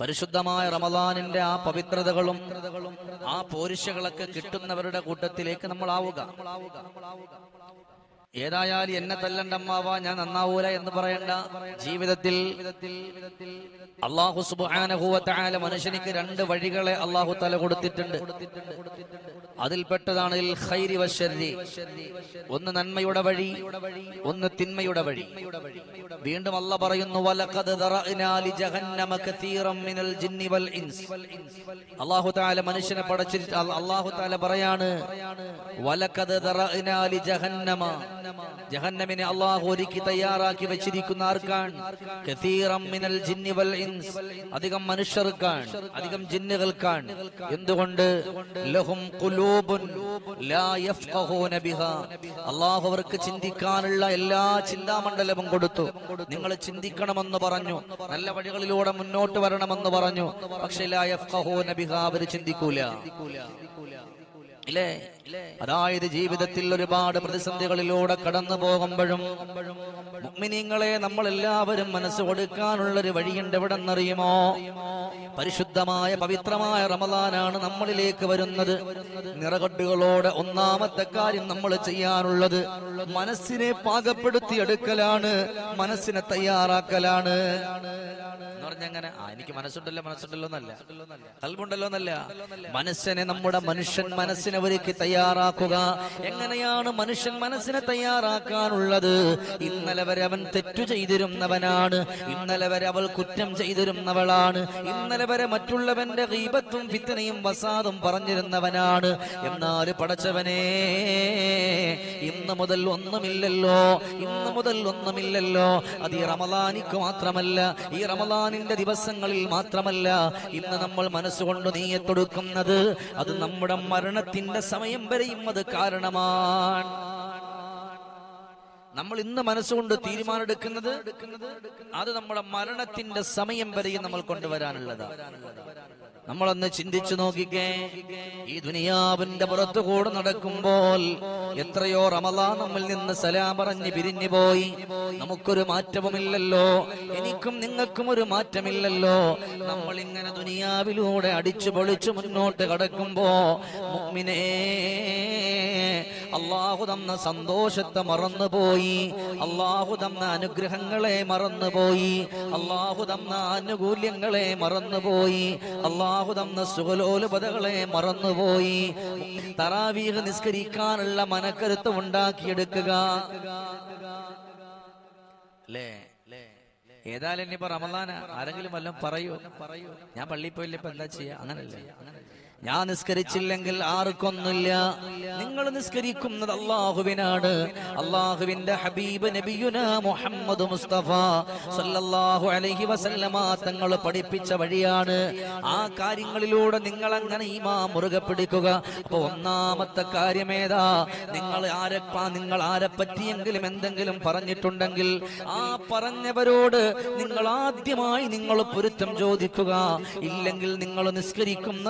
പരിശുദ്ധമായ റമദാനിന്റെ ആ പവിത്രതകളും ആ പോരിശകളൊക്കെ കിട്ടുന്നവരുടെ കൂട്ടത്തിലേക്ക് നമ്മൾ ആവുക ഏതായാലും എന്നെ തല്ലണ്ട അമ്മാവാ ഞാൻ നന്നാവൂല എന്ന് പറയണ്ട. ജീവിതത്തിൽ അള്ളാഹു സുബാനഹൂവത്തായ മനുഷ്യനിക്ക് രണ്ട് വഴികളെ അള്ളാഹു തല കൊടുത്തിട്ടുണ്ട്. അതിൽപ്പെട്ടതാണ് ഒന്ന് നന്മയുടെ വഴി ഒന്ന് തിന്മയുടെ വഴി. വീണ്ടും അല്ല പറയുന്നു അള്ളാഹു താല മനുഷ്യനെ പടച്ചിട്ട് അള്ളാഹു താല പറയാണ് വലക്കത് ജഹന്നമ. ജഹന്നമിനെ അള്ളാഹു ഒരുക്കി തയ്യാറാക്കി വെച്ചിരിക്കുന്ന ആർക്കാണ്? മിനൽ ജിന്നി വൽ ഇൻസ്. അധികം മനുഷ്യർക്കാണ് അധികം ജിന്നുകൾക്കാണ്. എന്തുകൊണ്ട്? ലഹും ഖുലൂബുൻ ലാ യഫ്ഖഹൂന ബിഹാ. അല്ലാഹു അവർക്ക് ചിന്തിക്കാനുള്ള എല്ലാ ചിന്താമണ്ഡലവും കൊടുത്തു. നിങ്ങൾ ചിന്തിക്കണമെന്ന് പറഞ്ഞു നല്ല വഴികളിലൂടെ മുന്നോട്ട് വരണമെന്ന് പറഞ്ഞു. പക്ഷെ ലാ യഫ്ഖഹൂന ബിഹാ അവർ ചിന്തിക്കൂല. ഇല്ലേ? അതായത് ജീവിതത്തിൽ ഒരുപാട് പ്രതിസന്ധികളിലൂടെ കടന്നു പോകുമ്പോഴും മുഗ്മിനീങ്ങളെ നമ്മൾ എല്ലാവരും മനസ്സ് കൊടുക്കാനുള്ള ഒരു വഴിയുണ്ട് എവിടെ നിന്നറിയുമോ പരിശുദ്ധമായ പവിത്രമായ റമദാനാണ് നമ്മളിലേക്ക് വരുന്നത്. നിറകെട്ടുകളോടെ ഒന്നാമത്തെ കാര്യം നമ്മൾ ചെയ്യാനുള്ളത് മനസ്സിനെ പാകപ്പെടുത്തി പാകപ്പെടുത്തിയെടുക്കലാണ് മനസ്സിനെ തയ്യാറാക്കലാണ്. എന്ന് പറഞ്ഞങ്ങനെ ആ എനിക്ക് മനസ്സുണ്ടല്ലോ മനസ്സുണ്ടല്ലോ എന്നല്ല. കൽബുണ്ടല്ലോ എന്നല്ല. മനസ്സിനെ നമ്മുടെ മനുഷ്യൻ മനസ്സിനെ ഒരുക്കി തയ്യാറാക്കുക. എങ്ങനെയാണ് മനുഷ്യൻ മനസ്സിനെ തയ്യാറാക്കാനുള്ളത്? ഇന്നലെ വരെ അവൻ തെറ്റു ചെയ്തിരുന്നവനാണ്. ഇന്നലെ വരെ അവൾ കുറ്റം ചെയ്തിരുന്നവളാണ്. ഇന്നലെ വരെ മറ്റുള്ളവന്റെ ഗീബത്തും ഫിത്തനയും വസാദും പറഞ്ഞിരുന്നവനാണ്. എന്നാൽ പടച്ചവനെ ഇന്ന് മുതൽ ഒന്നുമില്ലല്ലോ. ഇന്ന് മുതൽ ഒന്നുമില്ലല്ലോ. അത് ഈ റമദാനിക്ക് മാത്രമല്ല ഈ റമദാനിന്റെ ദിവസങ്ങളിൽ മാത്രമല്ല ഇന്ന് നമ്മൾ മനസ്സുകൊണ്ട് നീയത്തൊടുക്കുന്നത് അത് നമ്മുടെ മരണത്തിന്റെ സമയം വരെയും അത് കാരണമാണ്. നമ്മൾ ഇന്ന് മനസ്സുകൊണ്ട് തീരുമാനമെടുക്കുന്നത് അത് നമ്മുടെ മരണത്തിന്റെ സമയം വരെയും നമ്മൾ കൊണ്ടുവരാനുള്ളതാണ്. നമ്മളൊന്ന് ചിന്തിച്ചു നോക്കിക്കേ. ഈ ദുനിയാവിന്റെ പുറത്തു കൂടെ നടക്കുമ്പോൾ എത്രയോ റമലാ നമ്മിൽ നിന്ന് സലാം പറഞ്ഞ് പിരിഞ്ഞു പോയി. നമുക്കൊരു മാറ്റവുമില്ലല്ലോ. എനിക്കും നിങ്ങൾക്കും ഒരു മാറ്റമില്ലല്ലോ. നമ്മൾ ഇങ്ങനെ ദുനിയാവിലൂടെ അടിച്ചു പൊളിച്ചു മുന്നോട്ട് കടക്കുമ്പോ മുഅ്മിനേ അള്ളാഹു തന്ന സന്തോഷത്തെ മറന്നുപോയി. അള്ളാഹു തന്ന അനുഗ്രഹങ്ങളെ മറന്നുപോയി. അള്ളാഹു തന്ന ആനുകൂല്യങ്ങളെ മറന്നുപോയി. അള്ളാഹു തന്ന സുഖലോലുപതകളെ മറന്നുപോയി. തറാവീഹ് നിസ്കരിക്കാനുള്ള മനക്കരുത്ത് ഉണ്ടാക്കിയെടുക്കുക. അല്ലേ? ഏതായാലും ഇനിയിപ്പോ റമദാന ആരെങ്കിലും വല്ലതും പറയൂ പറയൂ? ഞാൻ പള്ളിയിൽ പോയില്ല ഇപ്പൊ എന്താ ചെയ്യാ? അങ്ങനല്ലേ? ഞാൻ നിസ്കരിച്ചില്ലെങ്കിൽ ആർക്കൊന്നുമില്ല. നിങ്ങൾ നിസ്കരിക്കുന്നത് അള്ളാഹുവിനാണ്. അള്ളാഹുവിന്റെ ഹബീബ് നബിയുന മുഹമ്മദ് മുസ്തഫ സല്ലല്ലാഹു അലൈഹി വസല്ലമ തങ്ങൾ പഠിപ്പിച്ച വഴിയാണ്. ആ കാര്യങ്ങളിലൂടെ നിങ്ങൾ അങ്ങനെ ഈമാ മുറുകെ പിടിക്കുക. അപ്പൊ ഒന്നാമത്തെ കാര്യമേതാ നിങ്ങൾ ആരെ നിങ്ങൾ ആരെ പറ്റിയെങ്കിലും എന്തെങ്കിലും പറഞ്ഞിട്ടുണ്ടെങ്കിൽ ആ പറഞ്ഞവരോട് നിങ്ങൾ ആദ്യമായി നിങ്ങൾ പൊരുത്തം ചോദിക്കുക. ഇല്ലെങ്കിൽ നിങ്ങൾ നിസ്കരിക്കുന്ന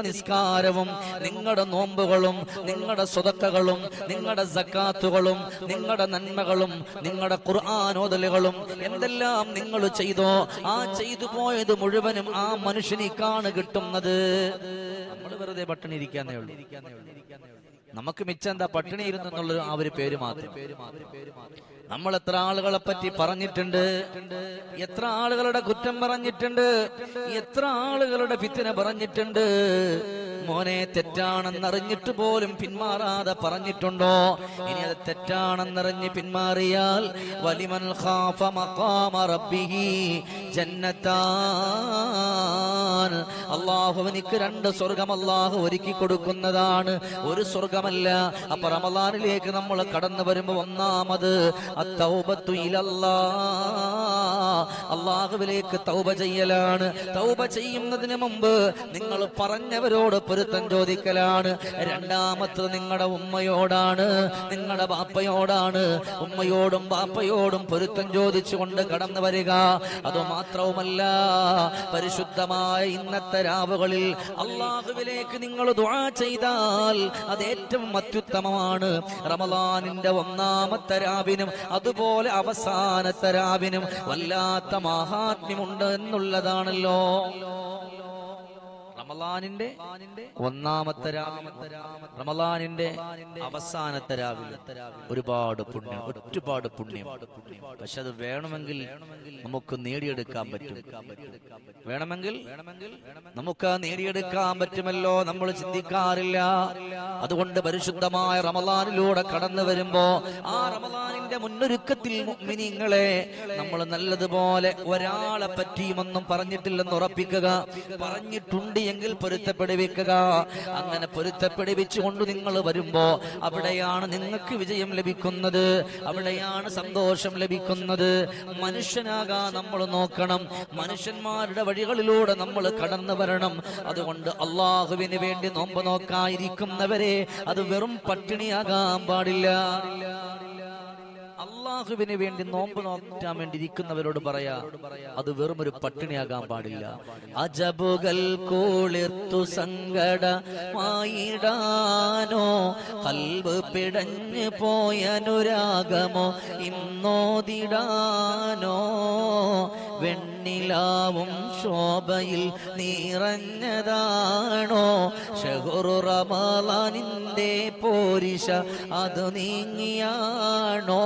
നിസ്കാരവും നിങ്ങളുടെ നോമ്പുകളും നിങ്ങളുടെ സ്വതക്കകളും നിങ്ങളുടെ സക്കാത്തുകളും നിങ്ങളുടെ നന്മകളും നിങ്ങളുടെ ഖുർആാനോദലുകളും എന്തെല്ലാം നിങ്ങൾ ചെയ്തോ ആ ചെയ്തു പോയത് മുഴുവനും ആ മനുഷ്യനിക്കാണ് കിട്ടുന്നത്. നമ്മൾ വെറുതെ പട്ടിണി ഇരിക്കാന്നേ ഉള്ളൂ. നമുക്ക് മിച്ചം എന്താ പട്ടിണി ഇരുന്നുള്ള ആ ഒരു പേര് മാത്രം. നമ്മൾ എത്ര ആളുകളെ പറ്റി പറഞ്ഞിട്ടുണ്ട്? എത്ര ആളുകളുടെ കുറ്റം പറഞ്ഞിട്ടുണ്ട്? എത്ര ആളുകളുടെ ഫിത്തിന പറഞ്ഞിട്ടുണ്ട്? മോനെ തെറ്റാണെന്നറിഞ്ഞിട്ട് പോലും പിന്മാറാതെ പറഞ്ഞിട്ടുണ്ടോ? ഇനി അത് തെറ്റാണെന്നറിഞ്ഞ് പിന്മാറിയാൽ വലിമൻ അള്ളാഹുവിനിക്ക് രണ്ട് സ്വർഗം അള്ളാഹു ഒരുക്കി കൊടുക്കുന്നതാണ്. ഒരു സ്വർഗമല്ല. അപ്പൊ റമദാനിലേക്ക് നമ്മൾ കടന്നു വരുമ്പോ ഒന്നാമത് അള്ളാഹുവിലേക്ക് തൗബ ചെയ്യലാണ്. തൗബ ചെയ്യുന്നതിന് മുമ്പ് നിങ്ങൾ പറഞ്ഞവരോട് പൊരുത്തം ചോദിക്കലാണ്. രണ്ടാമത്തത് നിങ്ങളുടെ ഉമ്മയോടാണ്. നിങ്ങളുടെ ബാപ്പയോടാണ്. ഉമ്മയോടും ബാപ്പയോടും പൊരുത്തം ചോദിച്ചുകൊണ്ട് കടന്നു വരിക. അത് മാത്രവുമല്ല പരിശുദ്ധമായ ഇന്നത്തെ രാവുകളിൽ അള്ളാഹുവിലേക്ക് നിങ്ങൾ ദുആ ചെയ്താൽ അത് ഏറ്റവും അത്യുത്തമമാണ്. റമദാനിന്റെ ഒന്നാമത്തെ രാവിനും അതുപോലെ അവസാനത്തെ രാവിനും വല്ലാത്ത മഹാത്മ്യമുണ്ട് എന്നുള്ളതാണല്ലോ. റമലാനിന്റെ ഒന്നാമത്തെ രാവിലെ റമലാനിന്റെ അവസാനത്തെ രാവിലെ ഒരുപാട് പുണ്യം ഒരുപാട് പുണ്യം പക്ഷെ അത് വേണമെങ്കിൽ നമുക്ക് നേടിയെടുക്കാൻ പറ്റും. വേണമെങ്കിൽ നമുക്ക് നേടിയെടുക്കാൻ പറ്റുമല്ലോ നമ്മൾ ചിന്തിക്കാറില്ല. അതുകൊണ്ട് പരിശുദ്ധമായ റമലാനിലൂടെ കടന്നു വരുമ്പോ ആ റമലാനിന്റെ മുന്നൊരുക്കത്തിൽ മുഅ്മിനീങ്ങളെ നമ്മൾ നല്ലതുപോലെ ഒരാളെ പറ്റിയുമെന്നും പറഞ്ഞിട്ടില്ലെന്ന് ഉറപ്പിക്കുക. പറഞ്ഞിട്ടുണ്ട് എങ്കിൽ പൊരുത്തപ്പെടുവിക്കുക. അങ്ങനെ പൊരുത്തപ്പെടുവിച്ചുകൊണ്ട് നിങ്ങൾ വരുമ്പോ അവിടെയാണ് നിങ്ങൾക്ക് വിജയം ലഭിക്കുന്നത്. അവിടെയാണ് സന്തോഷം ലഭിക്കുന്നത്. മനുഷ്യനാകാൻ നമ്മൾ നോക്കണം. മനുഷ്യന്മാരുടെ വഴികളിലൂടെ നമ്മൾ കടന്നു വരണം. അതുകൊണ്ട് അള്ളാഹുവിന് വേണ്ടി നോമ്പ് നോക്കാതിരിക്കുന്നവരെ അത് വെറും പട്ടിണിയാകാൻ പാടില്ല. അള്ളാഹുവിന് വേണ്ടി നോമ്പ് നോക്കാൻ വേണ്ടി ഇരിക്കുന്നവരോട് പറയാ അത് വെറും ഒരു പട്ടിണിയാകാൻ പാടില്ല. അജബുകൾ കോളിർത്തു സങ്കടമായിടാനോ കൽവ് പിടഞ്ഞു പോയനുരാഗമോ ഇന്നോതിടാനോ. വെണ്ണിലാവും ശോഭയിൽ നിറഞ്ഞതാണോ ഷഹുറു റമലാനിന്റെ പോരിശ അത് നീങ്ങിയാണോ.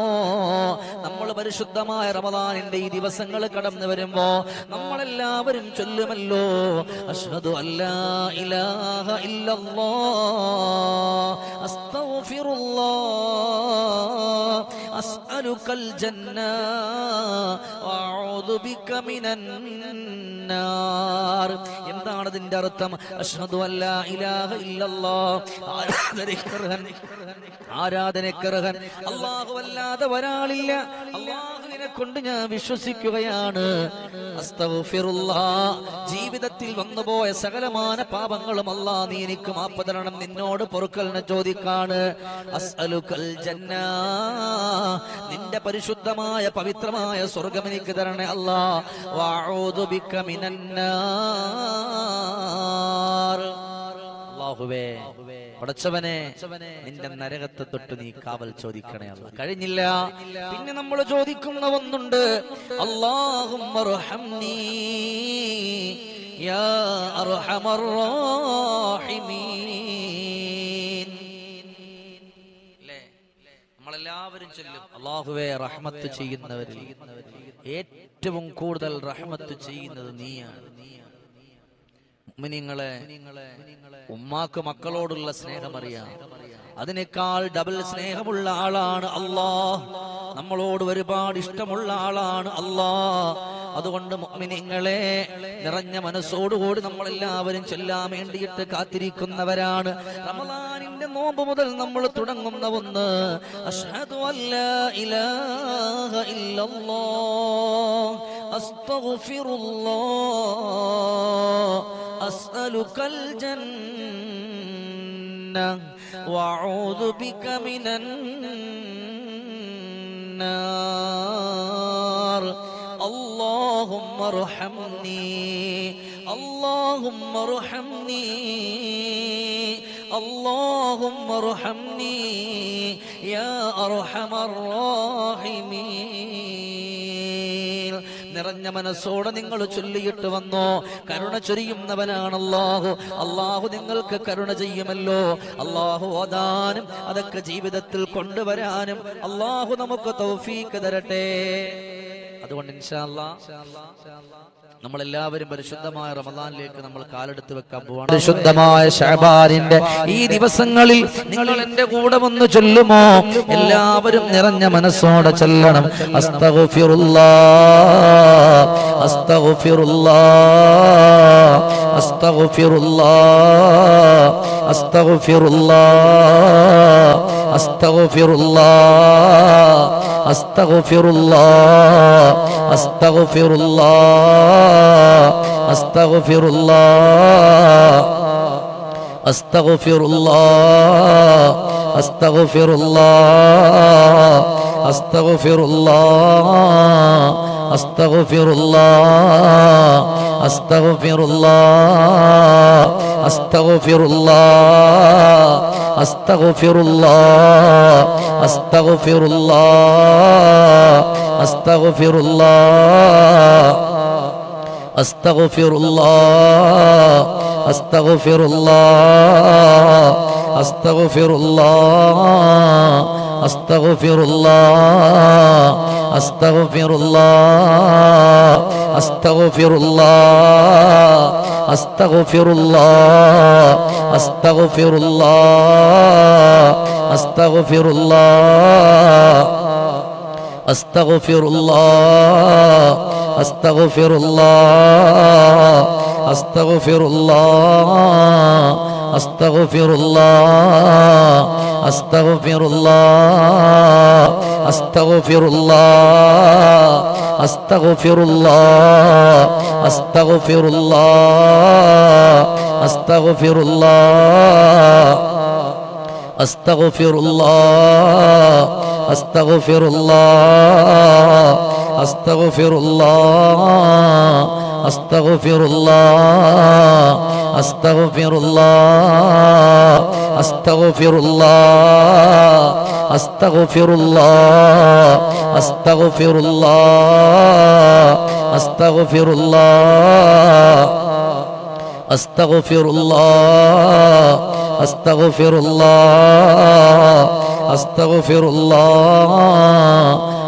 നമ്മൾ പരിശുദ്ധമായ റമദാനിന്റെ ഈ ദിവസങ്ങൾ കടന്നു വരുമ്പോ നമ്മളെല്ലാവരും ചൊല്ലുമല്ലോ അഷ്ഹദു അല്ലാ ഇലാഹ ഇല്ലല്ലാ അസ്തഗ്ഫിറുല്ലാ. أسألك الجنة وأعوذ بك من النار എന്താണ് അതിന്റെ അർത്ഥം അഷ്ഹദു അല്ലാ ഇലാഹ ഇല്ലല്ലാ ആരാധനക്കർഹൻ ആരാധനക്കർഹൻ അല്ലാഹു അല്ലാതെ ഒരാളില്ല അല്ലാഹുവിനെ കൊണ്ട് ഞാൻ വിശ്വസിക്കുകയാണ്. ജീവിതത്തിൽ വന്നുപോയ സകലമാന പാപങ്ങളും അല്ലാ നീ എനിക്ക് മാപ്പ് തരണം. നിന്നോട് പൊറുക്കലിനെ ചോദിക്കാണ്. നിന്റെ പരിശുദ്ധമായ പവിത്രമായ സ്വർഗം എനിക്ക് തരണേ അല്ലാഹുവേ പടച്ചവനെ നിന്റെ നരകത്തെ തൊട്ട് നീ കാവൽ ചോദിക്കണേ അല്ല. കഴിഞ്ഞില്ല. പിന്നെ നമ്മൾ ചോദിക്കുന്ന ഒന്നുണ്ട് അള്ളാഹും നമ്മളെല്ലാവരും ചൊല്ലും. അള്ളാഹുവെ റഹ്മത്ത് ചെയ്യുന്നവരിൽ ഏറ്റവും കൂടുതൽ റഹ്മത്ത് ചെയ്യുന്നത് നീയാണ്. നീയാണ്. മുഅ്മിനീങ്ങളെ ഉമ്മാക്ക് മക്കളോടുള്ള സ്നേഹമറിയാം. അതിനേക്കാൾ ഡബിൾ സ്നേഹമുള്ള ആളാണ് അള്ളാഹ് നമ്മളോട് ഒരുപാട് ഇഷ്ടമുള്ള ആളാണ് അള്ളാഹ് അതുകൊണ്ട് മുഅ്മിനീങ്ങളെ നിറഞ്ഞ മനസ്സോടുകൂടി നമ്മളെല്ലാവരും ചെല്ലാൻ വേണ്ടിയിട്ട് കാത്തിരിക്കുന്നവരാണ്. റമദാനിന്റെ നോമ്പ് മുതൽ നമ്മൾ തുടങ്ങുന്ന ഒന്ന്. അഷ്ഹദു അല്ലാ ഇലാഹ ഇല്ലല്ലാഹ്. أستغفر الله أسألك الجنة وأعوذ بك من النار. اللهم ارحمني اللهم ارحمني اللهم ارحمني يا أرحم الراحمين. നിറഞ്ഞ മനസ്സോടെ നിങ്ങൾ ചൊല്ലിയിട്ട് വന്നോ. കരുണ ചൊരിയുന്നവനാണ് അള്ളാഹു അള്ളാഹു നിങ്ങൾക്ക് കരുണ ചെയ്യുമല്ലോ. അള്ളാഹു ഓതാനും അതൊക്കെ ജീവിതത്തിൽ കൊണ്ടുവരാനും അള്ളാഹു നമുക്ക് തരട്ടെ. അതുകൊണ്ട് ഇൻഷാ അല്ലാ. നമ്മളെല്ലാവരും പരിശുദ്ധമായ റമദാനിലേക്ക് നമ്മൾ കാലെടുത്ത് വെക്കാൻ പോവാണ്. പരിശുദ്ധമായ ഷഹബാനിന്റെ ഈ ദിവസങ്ങളിൽ നിങ്ങൾ എന്റെ കൂടെ വന്ന് ചൊല്ലുമോ? എല്ലാവരും നിറഞ്ഞ മനസ്സോടെ ചൊല്ലണം. അസ്തഗ്ഫിറുല്ലാ അസ്തഗ്ഫിറുല്ലാഹ് അസ്തഗ്ഫിറുല്ലാഹ് أستغفر الله أستغفر الله أستغفر الله أستغفر الله أستغفر الله أستغفر الله അസ്തഗുഫിറുല്ലാ അസ്തഗുഫിറുല്ലാ അസ്തഗുഫിറുല്ലാ അസ്തഗുഫിറുല്ലാ അസ്തഗുഫിറുല്ലാ. അസ്തഗ്ഫിറുല്ലാഹ് أستغفر الله أستغفر الله أستغفر الله أستغفر الله أستغفر الله أستغفر الله أستغفر الله أستغفر الله أستغفر الله അസ്തഗ്ഫിറുല്ലാഹ് അസ്തഗ്ഫിറുല്ലാഹ് അസ്തഗ്ഫിറുല്ലാഹ് അസ്തഗ്ഫിറുല്ലാഹ് അസ്തഗ്ഫിറുല്ലാഹ് അസ്തഗ്ഫിറുല്ലാഹ് അസ്തഗ്ഫിറുല്ലാഹ് الله أستغفر الله أستغفر الله أستغفر الله أستغفر الله أستغفر الله أستغفر الله أستغفر الله أستغفر الله أستغفر الله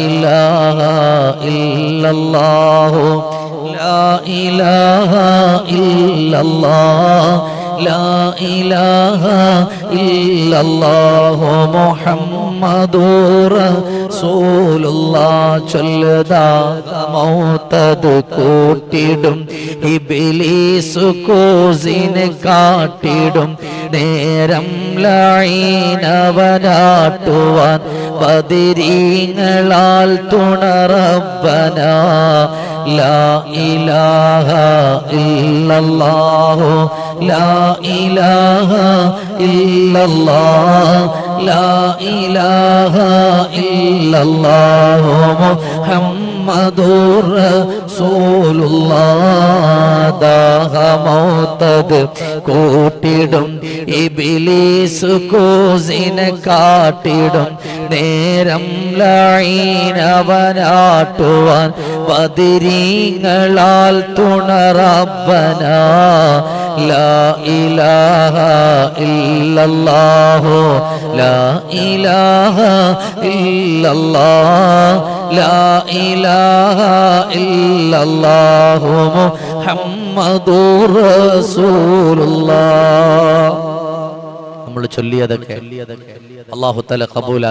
إله إلا الله لا إله إلا الله لا إله إلا الله محمد رسول الله ചൊല്ലതാ മൗത്തത് കൂട്ടിടും ഇബിലീസ് കോസിന് കാട്ടിടും നേരം ലൈനവനാട്ടുവാൻ പതിരീങ്ങളാൽ തുണറബന ലാ ഇലാഹ ഇല്ലല്ലാഹു. ലാ ഇലാഹ ഇല്ലല്ലാഹ്. ലാ ഇലാഹ മുഹമ്മദുർ കൂട്ടിടും. ഇബിലീസ് കോസിനെ കാട്ടിടും. നേരം ലൈനവനാട്ടുവാൻ പതിരീങ്ങളാൽ തുണറബന ലാ ഇലാഹ ഇല്ലല്ലാഹു. ലാ ഇലാഹ ഇല്ലല്ലാഹ്. لا إله إلا الله محمد رسول الله نملة چلية دك الله تعالى قبولا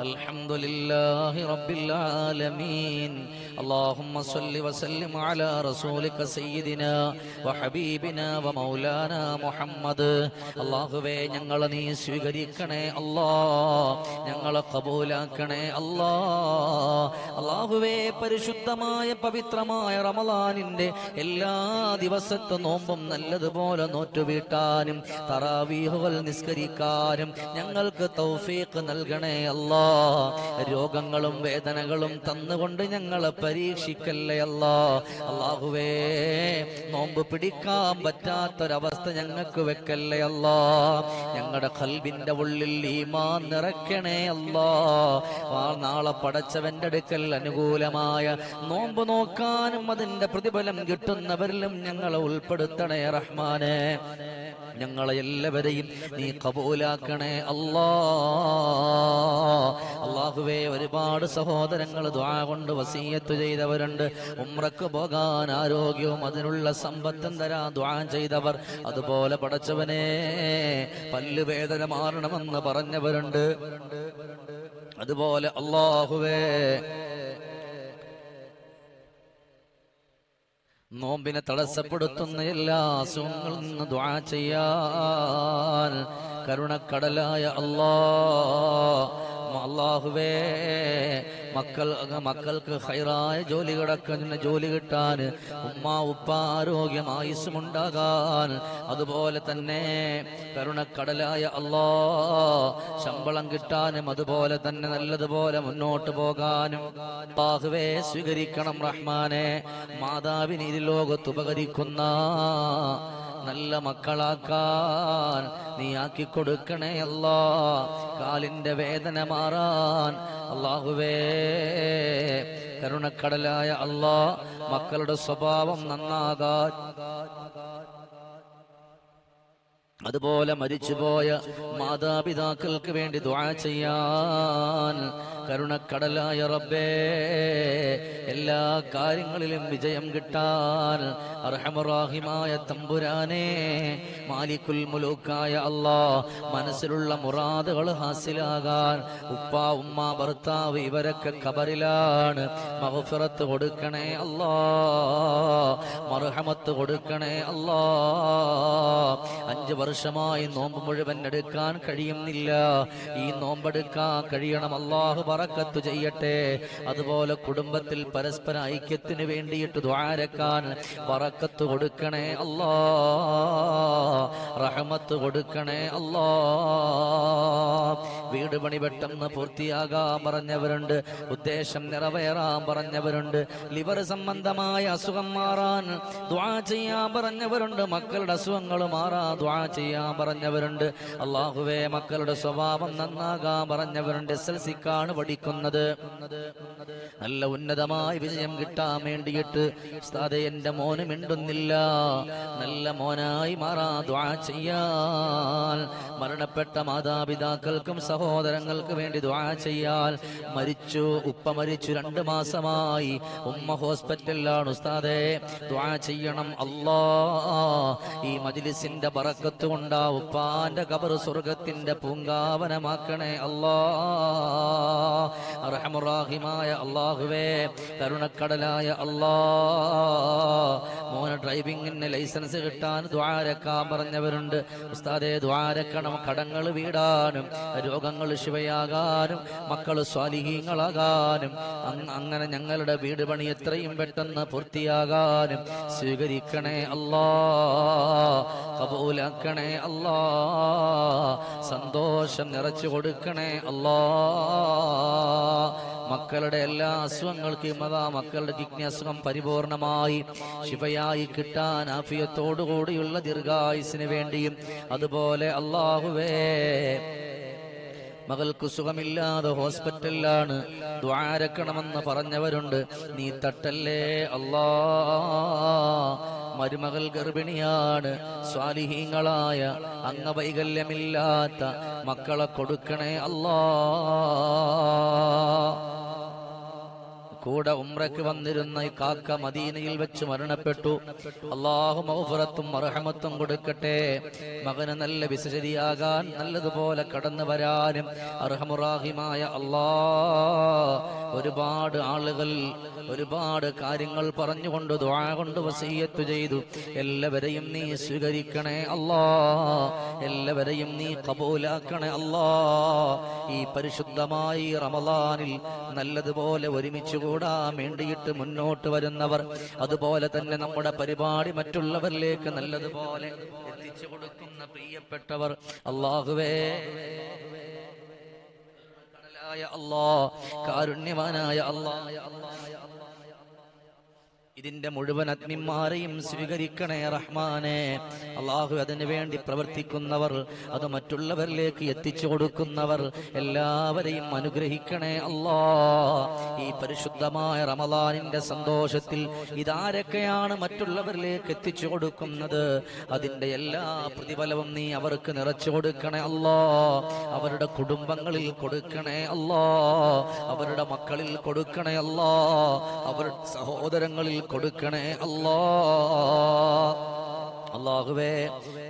الحمد لله رب العالمين اللهم صل وسلم على رسولك سيدنا وحبيبنا ومولانا محمد അള്ളാഹുവേ ഞങ്ങളെ നീ സ്വീകരിക്കണേ അല്ലാ ഞങ്ങളെ കബൂലാക്കണേ അല്ലാ അള്ളാഹുവേ പരിശുദ്ധമായ പവിത്രമായ റമലാനിന്റെ എല്ലാ ദിവസത്തെ നോമ്പും നല്ലതുപോലെ നോറ്റുവീട്ടാനും തറാവീഹുകൾ നിസ്കരിക്കാനും ഞങ്ങൾക്ക് തൗഫീഖ് നൽകണേ അല്ലാ രോഗങ്ങളും വേദനകളും തന്നുകൊണ്ട് ഞങ്ങളെ പരീക്ഷിക്കല്ലേ അല്ലാ അള്ളാഹുവേ നോമ്പ് പിടിക്കാൻ പറ്റാത്തൊരവസ്ഥ ഞങ്ങൾക്ക് വെക്കല്ലേ ഞങ്ങളുടെ കൽബിന്റെ ഉള്ളിൽ ഈമാൻ നിറയ്ക്കണേ അല്ലാ. നാളെ പടച്ചവന്റെ അടുക്കൽ അനുകൂലമായ നോമ്പ് നോക്കാനും അതിന്റെ പ്രതിഫലം കിട്ടുന്നവരിലും ഞങ്ങളെ ഉൾപ്പെടുത്തണേ റഹ്മാനെ. ഞങ്ങളെ എല്ലാവരെയും നീ കബൂലാക്കണേ അല്ലാ. അള്ളാഹുവേ ഒരുപാട് സഹോദരങ്ങൾ ദ്വാ കൊണ്ട് വസീയത്ത് ചെയ്തവരുണ്ട്. ഉമ്രക്ക് പോകാൻ ആരോഗ്യവും അതിനുള്ള സമ്പത്തും തരാൻ ദ്വാ ചെയ്തവർ. അതുപോലെ പടച്ചവനെ പല്ലുവേദന മാറണമെന്ന് പറഞ്ഞവരുണ്ട്. അതുപോലെ അള്ളാഹുവേ നോമ്പിനെ തടസ്സപ്പെടുത്തുന്ന എല്ലാ അസുഖങ്ങളിൽ നിന്ന് ദ്വാ ചെയ്യാൻ കരുണക്കടലായ അല്ലാ അള്ളാഹുവേ മക്കൾ മക്കൾക്ക് ഹൈറായ ജോലി കിടക്കുന്ന ജോലി കിട്ടാൻ ഉമ്മ ഉപ്പ ആരോഗ്യം ആയുസ്സുമുണ്ടാകാൻ. അതുപോലെ തന്നെ കരുണക്കടലായ അള്ളാ ശമ്പളം കിട്ടാനും അതുപോലെ തന്നെ നല്ലതുപോലെ മുന്നോട്ട് പോകാനും. അള്ളാഹുവേ സ്വീകരിക്കണം റഹ്മാനെ. മാതാവിന് ഈ ലോകത്ത് ഉപകരിക്കുന്ന നല്ല മക്കളാക്കാൻ നീ ആക്കി കൊടുക്കണേ അല്ലാ. കാലിന്റെ വേദന മാറാൻ അള്ളാഹുവേ കരുണക്കടലായ അള്ളാ മക്കളുടെ സ്വഭാവം നന്നാകാൻ. അതുപോലെ മരിച്ചുപോയ മാതാപിതാക്കൾക്ക് വേണ്ടി ദുആ ചെയ്യാൻ കരുണക്കടലായ റബ്ബേ എല്ലാ കാര്യങ്ങളിലും വിജയം കിട്ടാൻ അർഹമറാഹിമായ തമ്പുരാനെ മാലിക്കുൽ മുലൂക്കായ അല്ലാ മനസ്സിലുള്ള മുറാദുകൾ ഹാസിലാകാൻ ഉപ്പ ഉമ്മ ഭർത്താവ് ഇവരൊക്കെ കബറിലാണ് മഹഫിറത്ത് കൊടുക്കണേ അല്ലാ മർഹമത്ത് കൊടുക്കണേ അല്ലാ അഞ്ച് വർഷമായി നോമ്പ് മുഴുവൻ എടുക്കാൻ കഴിയുന്നില്ല. ഈ നോമ്പെടുക്കാൻ കഴിയണം. അള്ളാഹു പറക്കത്തു ചെയ്യട്ടെ. അതുപോലെ കുടുംബത്തിൽ പരസ്പര ഐക്യത്തിന് വേണ്ടിയിട്ട് ദ്വാരക്കാൻ പറക്കത്ത് കൊടുക്കണേ അല്ലാ. റഹമത്ത് കൊടുക്കണേ അല്ലാ. വീട് പണി പെട്ടെന്ന് പൂർത്തിയാകാൻ പറഞ്ഞവരുണ്ട്. ഉദ്ദേശം നിറവേറാൻ പറഞ്ഞവരുണ്ട്. ലിവർ സംബന്ധമായ അസുഖം മാറാൻ ദ്വാ ചെയ്യാൻ പറഞ്ഞവരുണ്ട്. മക്കളുടെ അസുഖങ്ങൾ മാറാ ദ്വാ ചെയ്യാൻ പറഞ്ഞവരുണ്ട്. അള്ളാഹുവേ മക്കളുടെ സ്വഭാവം നന്നാകാൻ പറഞ്ഞവരുണ്ട്. എസ് എൽ സിക്കാണ് പഠിക്കുന്നത്. നല്ല ഉന്നതമായ വിജയം കിട്ടാൻ വേണ്ടിയിട്ട് ഉസ്താദേ എന്റെ മോന് മിണ്ടുന്നില്ല. നല്ല മോനായി മാറാ ദ്വാ ചെയ്യാൻ. മരണപ്പെട്ട മാതാപിതാക്കൾക്കും സഹോദരങ്ങൾക്ക് വേണ്ടി ദ്വാ ചെയ്യാൻ. മരിച്ചു ഉപ്പ മരിച്ചു രണ്ട് മാസമായി. ഉമ്മ ഹോസ്പിറ്റലിലാണ് ഉസ്താദേ ദ്വാ ചെയ്യണം. അല്ലാ ഈ മജിലിസിന്റെ ബറക്കത്ത് കൊണ്ടാ ഉപ്പാന്റെ കബർ സ്വർഗത്തിന്റെ പൂങ്കാവനമാക്കണേ അള്ളാഹിമായ അള്ളാഹുവേ കരുണക്കടലായ അല്ലാ. മോനെ ഡ്രൈവിംഗിന് ലൈസൻസ് കിട്ടാൻ ദ്വാരക്കാൻ പറഞ്ഞവരുണ്ട്. ഉസ്താദെ ദ്വാരക്കണം കടങ്ങൾ വീടാനും രോഗങ്ങൾ ശിവയാകാനും മക്കൾ സ്വാലിഹീങ്ങളാകാനും അങ് അങ്ങനെ ഞങ്ങളുടെ വീട് പണി എത്രയും പെട്ടെന്ന് പൂർത്തിയാകാനും സ്വീകരിക്കണേ അല്ലാ. കബൂലാക്കണേ അല്ലാ. സന്തോഷം നിറച്ചു കൊടുക്കണേ അല്ലാ. മക്കളുടെ എല്ലാ അസുഖങ്ങൾക്കും അതാ മക്കളുടെ അസുഖം പരിപൂർണമായി. ശിവയായി കിട്ടാൻ ആഫിയത്തോടുകൂടിയുള്ള ദീർഘായുസിന് വേണ്ടിയും അതുപോലെ അള്ളാഹുവേ മകൾക്ക് സുഖമില്ലാതെ ഹോസ്പിറ്റലിലാണ് ദ്വാരക്കണമെന്ന് പറഞ്ഞവരുണ്ട്. നീ തട്ടല്ലേ അല്ലാ. മരുമകൾ ഗർഭിണിയാണ്. സ്വാലിഹീങ്ങളായ അംഗവൈകല്യമില്ലാത്ത മക്കളെ കൊടുക്കണേ അല്ലാ. കൂടെ ഉംറയ്ക്ക് വന്നിരുന്ന ഈ കാക്ക മദീനയിൽ വെച്ച് മരണപ്പെട്ടു. അള്ളാഹു മൗഫറത്തും അർഹമത്തും കൊടുക്കട്ടെ. മകന് നല്ല വിസശരിയാകാൻ നല്ലതുപോലെ കടന്നു വരാനും അർഹമുറാഹിമായ അള്ളാ ഒരുപാട് ആളുകൾ ഒരുപാട് കാര്യങ്ങൾ പറഞ്ഞുകൊണ്ട് ദ്വാ കൊണ്ട് വസീയത്ത് ചെയ്തു. എല്ലാവരെയും നീ സ്വീകരിക്കണേ അല്ലാ എല്ലാവരെയും നീ കബൂലാക്കണേ അല്ലാ ഈ പരിശുദ്ധമായി റമദാനിൽ നല്ലതുപോലെ ഒരുമിച്ച് കൂടാൻ വേണ്ടിയിട്ട് മുന്നോട്ട് വരുന്നവർ. അതുപോലെ തന്നെ നമ്മുടെ പരിപാടി മറ്റുള്ളവരിലേക്ക് നല്ലതുപോലെ എത്തിച്ചു കൊടുക്കുന്ന പ്രിയപ്പെട്ടവർ. അള്ളാഹുവേ. കടലായ കാരുണ്യവാനായ കാരുണ്യവാനായ അല്ലാ ഇതിന്റെ മുഴുവൻ അഗ്നിമാരെയും സ്വീകരിക്കണേ റഹ്മാനെ. അള്ളാഹു അതിനു വേണ്ടി പ്രവർത്തിക്കുന്നവർ അത് മറ്റുള്ളവരിലേക്ക് എത്തിച്ചു കൊടുക്കുന്നവർ എല്ലാവരെയും അനുഗ്രഹിക്കണേ അല്ലാ. ഈ പരിശുദ്ധമായ റമദാനിന്റെ സന്തോഷത്തിൽ ഇതാരൊക്കെയാണ് മറ്റുള്ളവരിലേക്ക് എത്തിച്ചു കൊടുക്കുന്നത്? അതിന്റെ എല്ലാ പ്രതിഫലവും നീ അവർക്ക് നിറച്ചു കൊടുക്കണേ അല്ലാ. അവരുടെ കുടുംബങ്ങളിൽ കൊടുക്കണേ അല്ലാ. അവരുടെ മക്കളിൽ കൊടുക്കണേ അല്ലാ. അവരുടെ സഹോദരങ്ങളിൽ കൊടുക്കണേ അല്ലാ അള്ളാഹുവേ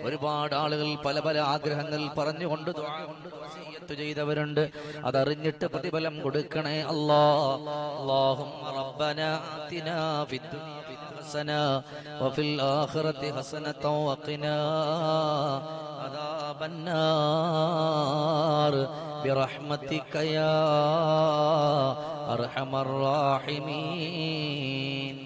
ഒരുപാട് ആളുകൾ പല പല ആഗ്രഹങ്ങൾ പറഞ്ഞുകൊണ്ട് ദുആ കൊണ്ട് വസിയ്യത്ത് ചെയ്തവരുണ്ട് അതറിഞ്ഞിട്ട് പ്രതിഫലം കൊടുക്കണേ അല്ലാ അല്ലാഹുമ്മ റബ്ബന ആതിനാ ഫിദ്ദുനിയ ഹസന വഫിൽ ആഖിറതി ഹസനത വഖിനാ عذاب النار برحمتك يا أرحم الراحمين